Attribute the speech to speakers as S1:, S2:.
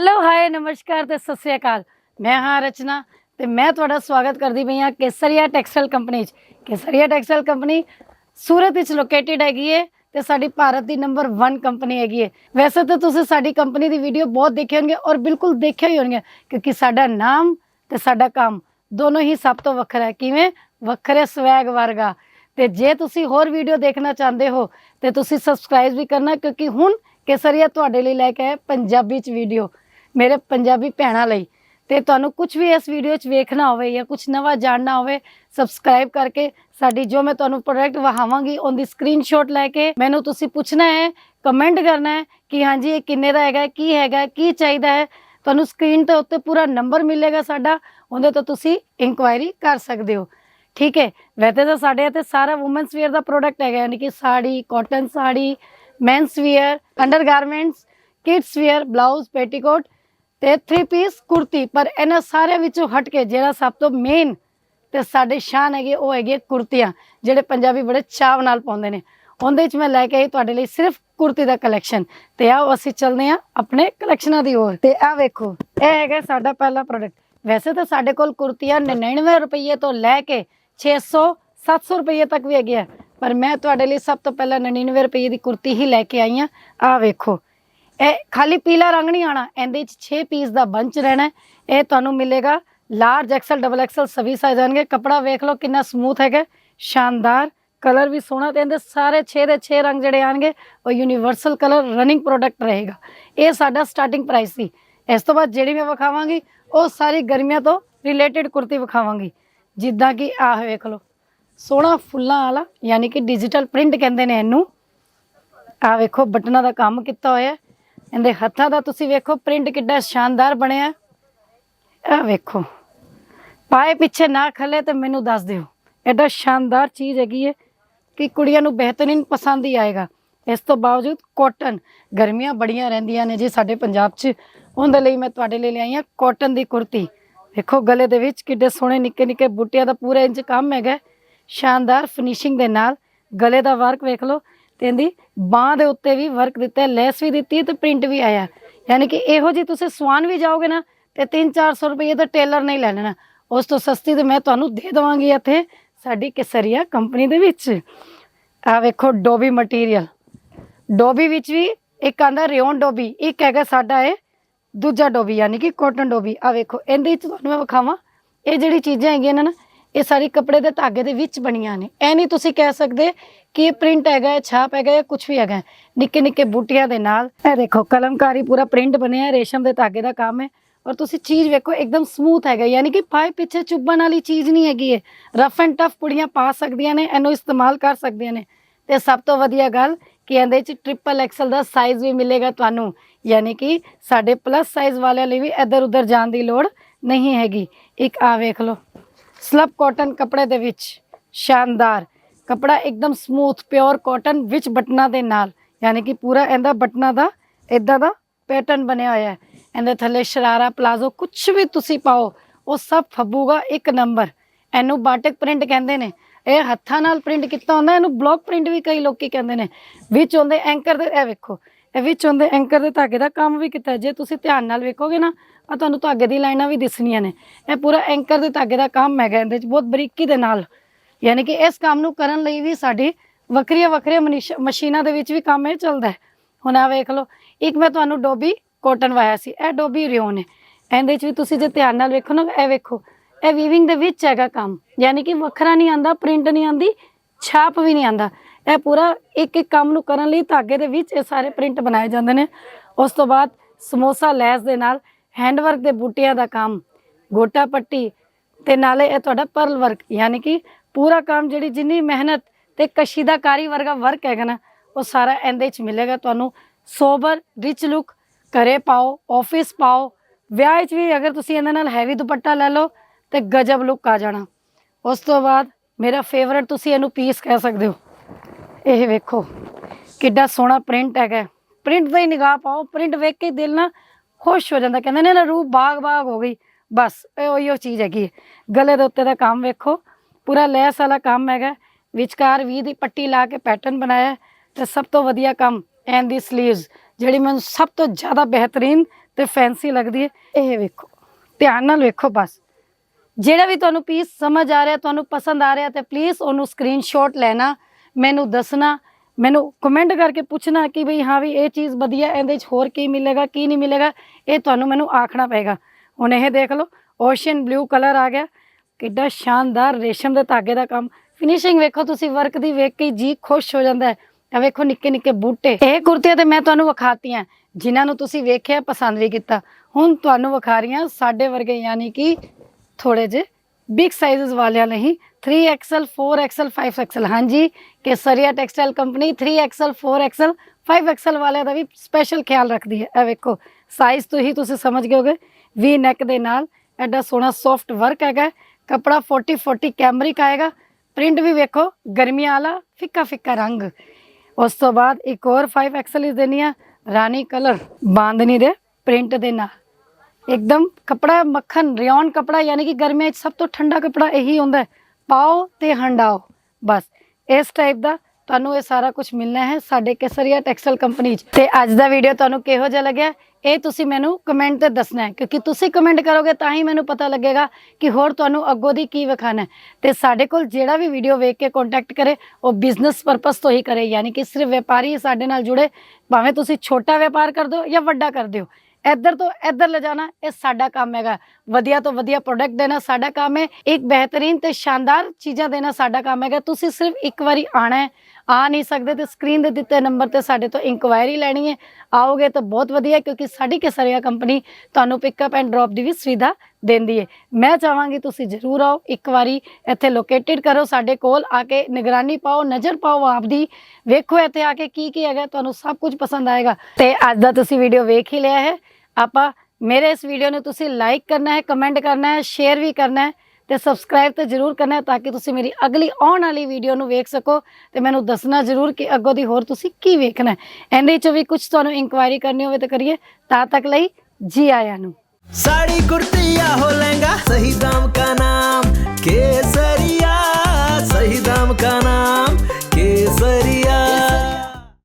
S1: Hello ਹਾਏ ਨਮਸਕਾਰ ਤੇ ਸਤਿ ਸ੍ਰੀ ਅਕਾਲ। ਮੈਂ ਹਾਂ ਰਚਨਾ ਤੇ ਮੈਂ ਤੁਹਾਡਾ ਸਵਾਗਤ ਕਰਦੀ ਪਈ ਹਾਂ ਕੇਸਰੀਆ ਟੈਕਸਟਾਈਲ ਕੰਪਨੀ 'ਚ। ਕੇਸਰੀਆ ਟੈਕਸਟਾਈਲ ਕੰਪਨੀ ਸੂਰਤ ਵਿੱਚ ਲੋਕੇਟਿਡ ਹੈਗੀ ਹੈ ਤੇ ਸਾਡੀ ਭਾਰਤ ਦੀ ਨੰਬਰ 1 ਕੰਪਨੀ ਹੈਗੀ ਹੈ ਵੈਸੇ ਤਾਂ ਤੁਸੀਂ ਸਾਡੀ ਕੰਪਨੀ ਦੀ ਵੀਡੀਓ ਬਹੁਤ ਦੇਖੇ ਹੋਣਗੇ ਔਰ ਬਿਲਕੁਲ ਦੇਖਿਆ ਹੀ ਹੋਣਗੇ ਕਿਉਂਕਿ ਸਾਡਾ ਨਾਮ ਤੇ ਸਾਡਾ ਕੰਮ ਦੋਨੋਂ ਹੀ ਸਭ ਤੋਂ ਵੱਖਰਾ ਹੈ। ਕਿਵੇਂ? ਵੱਖਰੇ ਸਵੈਗ ਵਰਗਾ। ਤੇ ਜੇ ਤੁਸੀਂ ਹੋਰ ਵੀਡੀਓ ਦੇਖਣਾ ਚਾਹੁੰਦੇ ਹੋ ਤੇ ਤੁਸੀਂ ਸਬਸਕ੍ਰਾਈਬ ਵੀ ਕਰਨਾ ਕਿਉਂਕਿ ਹੁਣ ਕੇਸਰੀਆ ਤੁਹਾਡੇ ਲਈ ਲੈ ਕੇ ਆਇਆ ਪੰਜਾਬੀ ਚ ਵੀਡੀਓ ਮੇਰੇ ਪੰਜਾਬੀ ਭੈਣਾਂ ਲਈ। ਤੇ ਤੁਹਾਨੂੰ ਕੁਝ ਵੀ ਇਸ ਵੀਡੀਓ 'ਚ ਵੇਖਣਾ ਹੋਵੇ ਜਾਂ ਕੁਝ ਨਵਾਂ ਜਾਣਨਾ ਹੋਵੇ ਸਬਸਕ੍ਰਾਈਬ ਕਰਕੇ ਸਾਡੀ ਜੋ ਮੈਂ ਤੁਹਾਨੂੰ ਪ੍ਰੋਡਕਟ ਵਹਾਵਾਂਗੀ ਉਹਦੀ ਸਕਰੀਨਸ਼ਾਟ ਲੈ ਕੇ ਮੈਨੂੰ ਤੁਸੀਂ ਪੁੱਛਣਾ ਹੈ ਕਮੈਂਟ ਕਰਨਾ ਹੈ ਕਿ ਹਾਂਜੀ, ਇਹ ਕਿੰਨੇ ਦਾ ਹੈਗਾ, ਕੀ ਹੈਗਾ, ਕੀ ਚਾਹੀਦਾ ਹੈ। ਤੁਹਾਨੂੰ ਸਕਰੀਨ ਤੇ ਉੱਤੇ ਪੂਰਾ ਨੰਬਰ ਮਿਲੇਗਾ ਸਾਡਾ, ਉਹਦੇ ਤੋਂ ਤੁਸੀਂ ਇਨਕੁਆਇਰੀ ਕਰ ਸਕਦੇ ਹੋ। ਠੀਕ ਹੈ, ਵੈਸੇ ਤਾਂ ਸਾਡੇ ਇੱਥੇ ਸਾਰਾ ਔਮਨਸ ਵੇਅਰ ਦਾ ਪ੍ਰੋਡਕਟ ਹੈਗਾ, ਯਾਨੀ ਕਿ sari cotton sari men's wear undergarments kids wear blouse petticoat ਤੇ 3 ਪੀਸ ਕੁਰਤੀ ਪਰ ਇਹਨਾਂ ਸਾਰਿਆਂ ਵਿੱਚੋਂ ਹਟ ਕੇ ਜਿਹੜਾ ਸਭ ਤੋਂ ਮੇਨ ਤੇ ਸਾਡੇ ਸ਼ਾਨ ਹੈਗੇ, ਉਹ ਹੈਗੇ ਕੁਰਤੀਆਂ ਜਿਹੜੇ ਪੰਜਾਬੀ ਬੜੇ ਚਾਵ ਨਾਲ ਪਾਉਂਦੇ ਨੇ। ਉਹਦੇ ਵਿੱਚ ਮੈਂ ਲੈ ਕੇ ਆਈ ਤੁਹਾਡੇ ਲਈ ਸਿਰਫ ਕੁਰਤੀ ਦਾ ਕਲੈਕਸ਼ਨ ਤੇ ਆਓ ਅਸੀਂ ਚੱਲਦੇ ਹਾਂ ਆਪਣੇ ਕਲੈਕਸ਼ਨਾਂ ਦੀ ओर ਤੇ ਆ ਵੇਖੋ, ਇਹ ਹੈਗਾ ਸਾਡਾ ਪਹਿਲਾ ਪ੍ਰੋਡਕਟ ਵੈਸੇ ਤਾਂ ਸਾਡੇ ਕੋਲ ਕੁਰਤੀਆਂ 99 ਰੁਪਏ ਤੋਂ ਲੈ ਕੇ 600 700 ਰੁਪਏ ਤੱਕ ਵੀ ਹੈਗੇ ਆ। ਪਰ ਮੈਂ ਤੁਹਾਡੇ ਲਈ ਸਭ ਤੋਂ ਪਹਿਲਾਂ 99 ਰੁਪਏ ਦੀ ਕੁਰਤੀ ਹੀ ਲੈ ਕੇ ਆਈ ਆ ਆ ਵੇਖੋ ਇਹ ਖਾਲੀ ਪੀਲਾ ਰੰਗ ਨਹੀਂ ਆਣਾ ਇਹਦੇ ਵਿੱਚ 6 ਪੀਸ ਦਾ ਬੰਚ ਰਹਿਣਾ ਇਹ ਤੁਹਾਨੂੰ ਮਿਲੇਗਾ ਲਾਰਜ ਐਕਸਲ ਡਬਲ ਐਕਸਲ ਸਭੀ ਸਾਈਜ਼ ਆਣਗੇ ਕਪੜਾ ਵੇਖ ਲਓ ਕਿੰਨਾ ਸਮੂਥ ਹੈਗਾ, ਸ਼ਾਨਦਾਰ ਕਲਰ ਵੀ ਸੋਹਣਾ ਤੇ ਇਹਦੇ ਸਾਰੇ 6 ਦੇ 6 ਰੰਗ ਜਿਹੜੇ ਆਣਗੇ ਉਹ ਯੂਨੀਵਰਸਲ ਕਲਰ ਰਨਿੰਗ ਪ੍ਰੋਡਕਟ ਰਹੇਗਾ। ਇਹ ਸਾਡਾ ਸਟਾਰਟਿੰਗ ਪ੍ਰਾਈਸ ਸੀ। ਇਸ ਤੋਂ ਬਾਅਦ ਜਿਹੜੀ ਮੈਂ ਵਿਖਾਵਾਂਗੀ, ਉਹ ਸਾਰੀ ਗਰਮੀਆਂ ਤੋਂ ਰਿਲੇਟਡ ਕੁਰਤੀ ਵਿਖਾਵਾਂਗੀ। ਜਿੱਦਾਂ ਕਿ ਆਹ ਵੇਖ ਲਓ, ਸੋਹਣਾ ਫੁੱਲਾਂ ਵਾਲਾ, ਯਾਨੀ ਕਿ ਡਿਜੀਟਲ ਪ੍ਰਿੰਟ ਕਹਿੰਦੇ ਨੇ ਇਹਨੂੰ। ਆਹ ਵੇਖੋ, ਬਟਨਾਂ ਦਾ ਕੰਮ ਕੀਤਾ ਹੋਇਆ ਇਹਦੇ ਹੱਥਾਂ ਦਾ ਤੁਸੀਂ ਵੇਖੋ ਪ੍ਰਿੰਟ ਕਿੱਡਾ ਸ਼ਾਨਦਾਰ ਬਣਿਆ। ਆ ਵੇਖੋ। ਪਾਏ ਪਿੱਛੇ ਨਾ ਖਲੇ ਤੇ ਮੈਨੂੰ ਦੱਸ ਦਿਓ, ਐਡਾ ਸ਼ਾਨਦਾਰ ਚੀਜ਼ ਹੈਗੀ ਹੈ ਕਿ ਕੁੜੀਆਂ ਨੂੰ ਬਿਹਤਰੀਨ ਪਸੰਦ ਹੀ ਆਏਗਾ। ਇਸ ਤੋਂ ਬਾਵਜੂਦ ਕਾਟਨ ਗਰਮੀਆਂ ਬੜੀਆਂ ਰਹਿੰਦੀਆਂ ਨੇ ਜੀ ਸਾਡੇ ਪੰਜਾਬ 'ਚ। ਉਹਦੇ ਲਈ ਮੈਂ ਤੁਹਾਡੇ ਲਈ ਲਿਆਈ ਹਾਂ ਕਾਟਨ ਦੀ ਕੁਰਤੀ ਵੇਖੋ ਗਲੇ ਦੇ ਵਿੱਚ ਕਿੱਡੇ ਸੋਹਣੇ ਨਿੱਕੇ ਨਿੱਕੇ ਬੂਟਿਆਂ ਦਾ ਪੂਰਾ ਇੰਚ ਕੰਮ ਹੈਗਾ। ਸ਼ਾਨਦਾਰ ਫਿਨਿਸ਼ਿੰਗ ਦੇ ਨਾਲ ਗਲੇ ਦਾ ਵਰਕ ਵੇਖ ਲਓ। ਤੇ ਇਹਦੀ ਬਾਹ ਦੇ ਉੱਤੇ ਵੀ ਵਰਕ ਦਿੱਤਾ ਹੈ ਲੈਸ ਵੀ ਦਿੱਤੀ ਹੈ ਤੇ ਪ੍ਰਿੰਟ ਵੀ ਆਇਆ। ਯਾਨੀ ਕਿ ਇਹੋ ਜੀ ਤੁਸੀਂ ਸਵਾਨ ਵੀ ਜਾਓਗੇ ਨਾ ਤੇ 3-400 ਰੁਪਏ ਤਾਂ ਟੇਲਰ ਨਹੀਂ ਲੈ ਲੈਣਾ। ਉਸ ਤੋਂ ਸਸਤੀ ਤੇ ਮੈਂ ਤੁਹਾਨੂੰ ਦੇ ਦਵਾਂਗੀ ਇੱਥੇ ਸਾਡੀ ਕੇਸਰੀਆ ਕੰਪਨੀ ਦੇ ਵਿੱਚ। ਆ ਵੇਖੋ, ਡੋਬੀ ਮਟੀਰੀਅਲ ਡੋਬੀ ਵਿੱਚ ਵੀ ਇੱਕ ਆਂਦਾ ਰਿਓਨ ਡੋਬੀ, ਇੱਕ ਹੈਗਾ ਸਾਡਾ ਇਹ, ਦੂਜਾ ਡੋਬੀ, ਯਾਨੀ ਕਿ ਕਾਟਨ ਡੋਬੀ। ਆ ਵੇਖੋ, ਇਹਦੇ ਵਿੱਚ ਤੁਹਾਨੂੰ ਮੈਂ ਵਿਖਾਵਾਂ। ਇਹ ਜਿਹੜੀ ਚੀਜ਼ਾਂ ਹੈਗੀਆਂ ਨੇ ਨਾ ਇਹ ਸਾਰੀ ਕੱਪੜੇ ਦੇ ਧਾਗੇ ਦੇ ਵਿੱਚ ਬਣੀਆਂ ਨੇ। ਇਹ ਨਹੀਂ ਤੁਸੀਂ ਕਹਿ ਸਕਦੇ ਕਿ ਇਹ ਪ੍ਰਿੰਟ ਹੈਗਾ ਹੈ ਛਾਪ ਹੈਗਾ ਜਾਂ ਕੁਝ ਵੀ ਹੈਗਾ। ਨਿੱਕੇ ਨਿੱਕੇ ਬੂਟੀਆਂ ਦੇ ਨਾਲ। ਇਹ ਦੇਖੋ, ਕਲਮਕਾਰੀ ਪੂਰਾ ਪ੍ਰਿੰਟ ਬਣਿਆ, ਰੇਸ਼ਮ ਦੇ ਧਾਗੇ ਦਾ ਕੰਮ ਹੈ। ਔਰ ਤੁਸੀਂ ਚੀਜ਼ ਵੇਖੋ, ਇੱਕਦਮ ਸਮੂਥ ਹੈਗਾ। ਯਾਨੀ ਕਿ ਪਾਏ ਪਿੱਛੇ ਚੁੱਭਣ ਵਾਲੀ ਚੀਜ਼ ਨਹੀਂ ਹੈਗੀ ਹੈ ਰਫ ਐਂਡ ਟਫ ਕੁੜੀਆਂ ਪਾ ਸਕਦੀਆਂ ਨੇ, ਇਹਨੂੰ ਇਸਤੇਮਾਲ ਕਰ ਸਕਦੀਆਂ ਨੇ। ਤੇ ਸਭ ਤੋਂ ਵਧੀਆ ਗੱਲ ਕਿ ਇਹਦੇ ਚ ਟ੍ਰਿਪਲ ਐਕਸਲ ਦਾ ਸਾਈਜ਼ ਵੀ ਮਿਲੇਗਾ ਤੁਹਾਨੂੰ। ਯਾਨੀ ਕਿ ਸਾਡੇ ਪਲੱਸ ਸਾਈਜ਼ ਵਾਲਿਆਂ ਲਈ ਵੀ ਇੱਧਰ ਉੱਧਰ ਜਾਣ ਦੀ ਲੋੜ ਨਹੀਂ ਹੈਗੀ। ਇੱਕ ਆ ਵੇਖ ਲਓ। ਸਲਬ ਕਾਟਨ ਕੱਪੜੇ ਦੇ ਵਿੱਚ, ਸ਼ਾਨਦਾਰ। ਕੱਪੜਾ ਇੱਕਦਮ ਸਮੂਥ ਪਿਓਰ ਕਾਟਨ ਵਿੱਚ ਬਟਨਾਂ ਦੇ ਨਾਲ। ਯਾਨੀ ਕਿ ਪੂਰਾ ਇਹਦਾ ਬਟਨਾਂ ਦਾ ਇਦਾਂ ਦਾ ਪੈਟਰਨ ਬਣਿਆ ਹੋਇਆ ਹੈ। ਇਹਦੇ ਥੱਲੇ ਸ਼ਰਾਰਾ, ਪਲਾਜ਼ੋ ਕੁਝ ਵੀ ਤੁਸੀਂ ਪਾਓ, ਉਹ ਸਭ ਫੱਬੂਗਾ ਇੱਕ ਨੰਬਰ। ਇਹਨੂੰ ਬਾਟਕ ਪ੍ਰਿੰਟ ਕਹਿੰਦੇ ਨੇ। ਇਹ ਹੱਥਾਂ ਨਾਲ ਪ੍ਰਿੰਟ ਕੀਤਾ ਹੁੰਦਾ, ਇਹਨੂੰ ਬਲੌਕ ਪ੍ਰਿੰਟ ਵੀ ਕਈ ਲੋਕੀ ਕਹਿੰਦੇ ਨੇ। ਵਿੱਚ ਹੁੰਦੇ ਐਂਕਰ ਦੇ, ਇਹ ਵੇਖੋ ਇਹ ਵਿੱਚ ਹੁੰਦੇ ਐਂਕਰ ਦੇ ਧਾਗੇ ਦਾ ਕੰਮ ਵੀ ਕੀਤਾ। ਜੇ ਤੁਸੀਂ ਧਿਆਨ ਨਾਲ ਵੇਖੋਗੇ ਨਾ ਆ ਤੁਹਾਨੂੰ ਧਾਗੇ ਦੀ ਲਾਈਨਾਂ ਵੀ ਦਿਸਣੀਆਂ ਨੇ। ਇਹ ਪੂਰਾ ਐਂਕਰ ਦੇ ਧਾਗੇ ਦਾ ਕੰਮ ਹੈਗਾ, ਇਹਦੇ ਵਿੱਚ ਬਹੁਤ ਬਰੀਕੀ ਦੇ ਨਾਲ। ਯਾਨੀ ਕਿ ਇਸ ਕੰਮ ਨੂੰ ਕਰਨ ਲਈ ਵੀ ਸਾਡੀ ਵੱਖਰੀਆਂ ਵੱਖਰੀਆਂ ਮਨੀਸ਼- ਮਸ਼ੀਨਾਂ ਦੇ ਵਿੱਚ ਵੀ ਕੰਮ ਇਹ ਚੱਲਦਾ ਹੁਣ ਆ ਵੇਖ ਲਓ, ਇੱਕ ਮੈਂ ਤੁਹਾਨੂੰ ਡੋਬੀ ਕੋਟਨ ਵਾਇਆ ਸੀ, ਇਹ ਡੋਬੀ ਰਿਓਨ ਹੈ ਇਹਦੇ ਵਿੱਚ ਵੀ ਤੁਸੀਂ ਜੇ ਧਿਆਨ ਨਾਲ ਵੇਖੋ ਨਾ, ਇਹ ਵੇਖੋ, ਇਹ ਵੀਵਿੰਗ ਦੇ ਵਿੱਚ ਹੈਗਾ ਕੰਮ। ਯਾਨੀ ਕਿ ਵੱਖਰਾ ਨਹੀਂ ਆਂਦਾ ਪ੍ਰਿੰਟ ਨਹੀਂ ਆਂਦੀ ਛਾਪ ਵੀ ਨਹੀਂ ਆਂਦਾ ਇਹ ਪੂਰਾ ਇੱਕ ਇੱਕ ਕੰਮ ਨੂੰ ਕਰਨ ਲਈ ਧਾਗੇ ਦੇ ਵਿੱਚ ਇਹ ਸਾਰੇ ਪ੍ਰਿੰਟ ਬਣਾਏ ਜਾਂਦੇ ਨੇ। ਉਸ ਤੋਂ ਬਾਅਦ ਸਮੋਸਾ ਲੈਸ ਦੇ ਨਾਲ, ਹੈਂਡਵਰਕ ਦੇ ਬੂਟਿਆਂ ਦਾ ਕੰਮ, ਗੋਟਾ ਪੱਟੀ ਤੇ ਨਾਲੇ ਇਹ ਤੁਹਾਡਾ ਪਰਲ ਵਰਕ, ਯਾਨੀ ਕਿ ਪੂਰਾ ਕੰਮ ਜਿਹੜੀ ਜਿੰਨੀ ਮਿਹਨਤ ਤੇ ਕਸ਼ੀਦਾਕਾਰੀ ਵਰਗਾ ਵਰਕ ਹੈਗਾ ਨਾ, ਉਹ ਸਾਰਾ ਇਹਦੇ ਵਿੱਚ ਮਿਲੇਗਾ। ਤੁਹਾਨੂੰ ਸੋਬਰ, ਰਿਚ ਲੁੱਕ, ਘਰੇ ਪਾਓ, ਆਫਿਸ ਪਾਓ, ਵਿਆਹ ਵਿੱਚ ਵੀ ਅਗਰ ਤੁਸੀਂ ਇਹਨਾਂ ਨਾਲ ਹੈਵੀ ਦੁਪੱਟਾ ਲੈ ਲਓ ਤੇ ਗਜਬ ਲੁੱਕ ਆ ਜਾਣਾ। ਉਸ ਤੋਂ ਬਾਅਦ ਮੇਰਾ ਫੇਵਰਟ ਤੁਸੀਂ ਇਹਨੂੰ ਪੀਸ ਕਹਿ ਸਕਦੇ ਹੋ। ਇਹ ਵੇਖੋ, ਕਿੱਡਾ ਸੋਹਣਾ ਪ੍ਰਿੰਟ ਹੈਗਾ ਪ੍ਰਿੰਟ ਦਾ ਹੀ ਨਿਗਾਹ ਪਾਓ ਪ੍ਰਿੰਟ ਵੇਖ ਕੇ ਦਿਲ ਨਾ ਖੁਸ਼ ਹੋ ਜਾਂਦਾ। ਕਹਿੰਦੇ ਨੇ ਨਾ, ਰੂਹ ਬਾਗ ਬਾਗ ਹੋ ਗਈ। ਬਸ, ਇਹ ਉਹੀ ਉਹ ਚੀਜ਼ ਹੈਗੀ ਹੈ। ਗਲੇ ਦੇ ਉੱਤੇ ਦਾ ਕੰਮ ਵੇਖੋ, ਪੂਰਾ ਲੈਸ ਵਾਲਾ ਕੰਮ ਹੈਗਾ ਵਿਚਕਾਰ ਵੀ ਦੀ ਪੱਟੀ ਲਾ ਕੇ ਪੈਟਰਨ ਬਣਾਇਆ ਹੈ ਤੇ ਸਭ ਤੋਂ ਵਧੀਆ ਕੰਮ ਐਂਡ ਦੀ 슬ੀਵਸ ਜਿਹੜੀ ਮੈਨੂੰ ਸਭ ਤੋਂ ਜ਼ਿਆਦਾ ਬਿਹਤਰੀਨ ਤੇ ਫੈਂਸੀ ਲੱਗਦੀ ਹੈ। ਇਹ ਵੇਖੋ, ਧਿਆਨ ਨਾਲ ਵੇਖੋ ਬਸ। ਜਿਹੜਾ ਵੀ ਤੁਹਾਨੂੰ ਪੀਸ ਸਮਝ ਆ ਰਿਹਾ, ਤੁਹਾਨੂੰ ਪਸੰਦ ਆ ਰਿਹਾ ਤੇ ਪਲੀਜ਼ ਉਹਨੂੰ ਸਕਰੀਨਸ਼ਾਟ ਲੈਣਾ। ਮੈਨੂੰ ਦੱਸਣਾ, ਮੈਨੂੰ ਕਮੈਂਟ ਕਰਕੇ ਪੁੱਛਣਾ ਕਿ ਬਈ ਹਾਂ ਵੀ ਇਹ ਚੀਜ਼ ਵਧੀਆ, ਇਹਦੇ ਵਿੱਚ ਹੋਰ ਕੀ ਮਿਲੇਗਾ, ਕੀ ਨਹੀਂ ਮਿਲੇਗਾ, ਇਹ ਤੁਹਾਨੂੰ ਮੈਨੂੰ ਆਖਣਾ ਪਏਗਾ। ਹੁਣ ਇਹ ਦੇਖ ਲਓ ਓਸ਼ੀਅਨ ਬਲੂ ਕਲਰ ਆ ਗਿਆ। ਕਿੱਡਾ ਸ਼ਾਨਦਾਰ ਰੇਸ਼ਮ ਦੇ ਧਾਗੇ ਦਾ ਕੰਮ। ਫਿਨਿਸ਼ਿੰਗ ਵੇਖੋ ਤੁਸੀਂ ਵਰਕ ਦੀ ਵੇਖ ਕੇ ਹੀ ਜੀ ਖੁਸ਼ ਹੋ ਜਾਂਦਾ ਹੈ। ਇਹ ਵੇਖੋ ਨਿੱਕੇ ਨਿੱਕੇ ਬੂਟੇ। ਇਹ ਕੁਰਤੀਆਂ ਤੇ ਮੈਂ ਤੁਹਾਨੂੰ ਵਿਖਾਤੀਆਂ, ਜਿਨ੍ਹਾਂ ਨੂੰ ਤੁਸੀਂ ਵੇਖਿਆ, ਪਸੰਦ ਵੀ ਕੀਤਾ। ਹੁਣ ਤੁਹਾਨੂੰ ਵਿਖਾ ਰਹੀ ਹਾਂ ਸਾਡੇ ਵਰਗੇ ਯਾਨੀ ਕਿ ਥੋੜੇ ਜਿਹੇ ਬਿਗ ਸਾਈਜ਼ਸ ਵਾਲਿਆਂ ਲਈ 3XL 4XL 5XL ਹਾਂਜੀ, ਕੇਸਰੀਆ textile company 3XL 4XL 5XL ਵਾਲਿਆਂ ਦਾ ਵੀ ਸਪੈਸ਼ਲ ਖਿਆਲ ਰੱਖਦੀ ਹੈ। ਇਹ ਵੇਖੋ ਸਾਈਜ਼ ਤੋਂ ਹੀ ਤੁਸੀਂ ਸਮਝ ਗਏ ਹੋਗੇ। ਵੀ ਨੈਕ ਦੇ ਨਾਲ ਐਡਾ ਸੋਹਣਾ ਸੌਫਟ ਵਰਕ ਹੈਗਾ। ਹੈ। ਕੱਪੜਾ 40 40 ਕੈਮਰਿਕ ਆਏਗਾ। ਪ੍ਰਿੰਟ ਵੀ ਵੇਖੋ, ਗਰਮੀਆਂ ਵਾਲਾ ਫਿੱਕਾ ਫਿੱਕਾ ਰੰਗ। ਉਸ ਤੋਂ ਬਾਅਦ ਇੱਕ ਹੋਰ 5XL ਇਸ ਦੇਣੀ ਆ, ਰਾਣੀ ਕਲਰ, ਬਾਂਦਨੀ ਦੇ ਪ੍ਰਿੰਟ ਦੇ ਨਾਲ। ਇੱਕਦਮ ਕਪੜਾ ਮੱਖਣ ਰਿਓਨ ਕਪੜਾ ਯਾਨੀ ਕਿ ਗਰਮੀਆਂ 'ਚ ਸਭ ਤੋਂ ਠੰਡਾ ਕਪੜਾ ਇਹੀ ਹੁੰਦਾ ਪਾਓ ਤੇ ਹੰਡਾਓ ਬਸ ਇਸ ਟਾਈਪ ਦਾ ਤੁਹਾਨੂੰ ਇਹ ਸਾਰਾ ਕੁਝ ਮਿਲਣਾ ਹੈ ਸਾਡੇ ਕੇਸਰੀਆ ਟੈਕਸਟਾਈਲ ਕੰਪਨੀ 'ਚ ਤੇ ਅੱਜ ਦਾ ਵੀਡੀਓ ਤੁਹਾਨੂੰ ਕਿਹੋ ਜਿਹਾ ਲੱਗਿਆ ਇਹ ਤੁਸੀਂ ਮੈਨੂੰ ਕਮੈਂਟ ਤੇ ਦੱਸਣਾ ਹੈ ਕਿਉਂਕਿ ਤੁਸੀਂ ਕਮੈਂਟ ਕਰੋਗੇ ਤਾਂ ਹੀ ਮੈਨੂੰ ਪਤਾ ਲੱਗੇਗਾ ਕਿ ਹੋਰ ਤੁਹਾਨੂੰ ਅੱਗੋਂ ਦੀ ਕੀ ਵਿਖਾਣਾ ਹੈ ਤੇ ਸਾਡੇ ਕੋਲ ਜਿਹੜਾ ਵੀ ਵੀਡੀਓ ਵੇਖ ਕੇ ਕੰਟੈਕਟ ਕਰੇ ਉਹ ਬਿਜ਼ਨਸ ਪਰਪਸ ਤੋਂ ਹੀ ਕਰੇ ਯਾਨੀ ਕਿ ਸਿਰਫ ਵਪਾਰੀ ਸਾਡੇ ਨਾਲ ਜੁੜੇ ਭਾਵੇਂ ਤੁਸੀਂ ਛੋਟਾ ਵਪਾਰ ਕਰ ਦਿਓ ਜਾਂ ਵੱਡਾ ਕਰ ਦਿਓ ਇੱਧਰ ਤੋਂ ਇੱਧਰ ਲਿਜਾਣਾ, ਇਹ ਸਾਡਾ ਕੰਮ ਹੈਗਾ। ਵਧੀਆ ਤੋਂ ਵਧੀਆ ਪ੍ਰੋਡਕਟ ਦੇਣਾ ਸਾਡਾ ਕੰਮ ਹੈ। ਇੱਕ ਬਿਹਤਰੀਨ ਤੇ ਸ਼ਾਨਦਾਰ ਚੀਜ਼ਾਂ ਦੇਣਾ ਸਾਡਾ ਕੰਮ ਹੈਗਾ। ਤੁਸੀਂ ਸਿਰਫ ਇੱਕ ਵਾਰੀ ਆਣਾ ਹੈ। ਆ ਨਹੀਂ ਸਕਦੇ ਤੇ ਸਕਰੀਨ ਦੇ ਦਿੱਤੇ ਨੰਬਰ ਤੇ ਸਾਡੇ ਤੋਂ ਇਨਕੁਆਇਰੀ ਲੈਣੀ ਹੈ। ਆਓਗੇ ਤਾਂ ਬਹੁਤ ਵਧੀਆ ਕਿਉਂਕਿ ਸਾਡੀ ਕੇਸਰੀਆ ਕੰਪਨੀ ਤੁਹਾਨੂੰ ਪਿਕਅਪ ਐਂਡ ਡ੍ਰੌਪ ਦੀ ਵੀ ਸੁਵਿਧਾ ਦਿੰਦੀ ਹੈ। ਮੈਂ ਚਾਹਾਂਗੀ ਤੁਸੀਂ ਜ਼ਰੂਰ ਆਓ, ਇੱਕ ਵਾਰੀ ਇੱਥੇ ਲੋਕੇਟਡ ਕਰੋ ਸਾਡੇ ਕੋਲ, ਆ ਕੇ ਨਿਗਰਾਨੀ ਪਾਓ, ਨਜ਼ਰ ਪਾਓ ਆਪਦੀ। ਵੇਖੋ ਇੱਥੇ ਆ ਕੇ ਕੀ ਕੀ ਹੈਗਾ, ਤੁਹਾਨੂੰ ਸਭ ਕੁਝ ਪਸੰਦ ਆਏਗਾ। ਤੇ ਅੱਜ ਦਾ ਤੁਸੀਂ ਵੀਡੀਓ ਵੇਖ ਹੀ ਲਿਆ ਹੈ। ਆਪਾਂ ਮੇਰੇ ਇਸ ਵੀਡੀਓ ਨੂੰ ਤੁਸੀਂ ਲਾਈਕ ਕਰਨਾ ਹੈ ਕਮੈਂਟ ਕਰਨਾ ਹੈ ਸ਼ੇਅਰ ਵੀ ਕਰਨਾ ਹੈ। ਤੇ ਸਬਸਕ੍ਰਾਈਬ ਤਾਂ ਜ਼ਰੂਰ ਕਰਨਾ ਤਾਂ ਕਿ ਤੁਸੀਂ ਮੇਰੀ ਅਗਲੀ ਆਉਣ ਵਾਲੀ ਵੀਡੀਓ ਨੂੰ ਵੇਖ ਸਕੋ ਤੇ ਮੈਨੂੰ ਦੱਸਣਾ ਜ਼ਰੂਰ ਕਿ ਅੱਗੋਂ ਦੀ ਹੋਰ ਤੁਸੀਂ ਕੀ ਵੇਖਣਾ ਹੈ। ਐਂਡ ਵਿੱਚ ਵੀ ਕੁਝ ਤੁਹਾਨੂੰ ਇਨਕੁਆਇਰੀ ਕਰਨੀ ਹੋਵੇ ਤਾਂ ਕਰੀਏ, ਤਾਂ ਤੱਕ ਲਈ ਜੀ ਆਇਆਂ ਨੂੰ।
S2: साड़ी कुर्तिया हो लहंगा सही दाम का नाम केसरिया सही दाम का नाम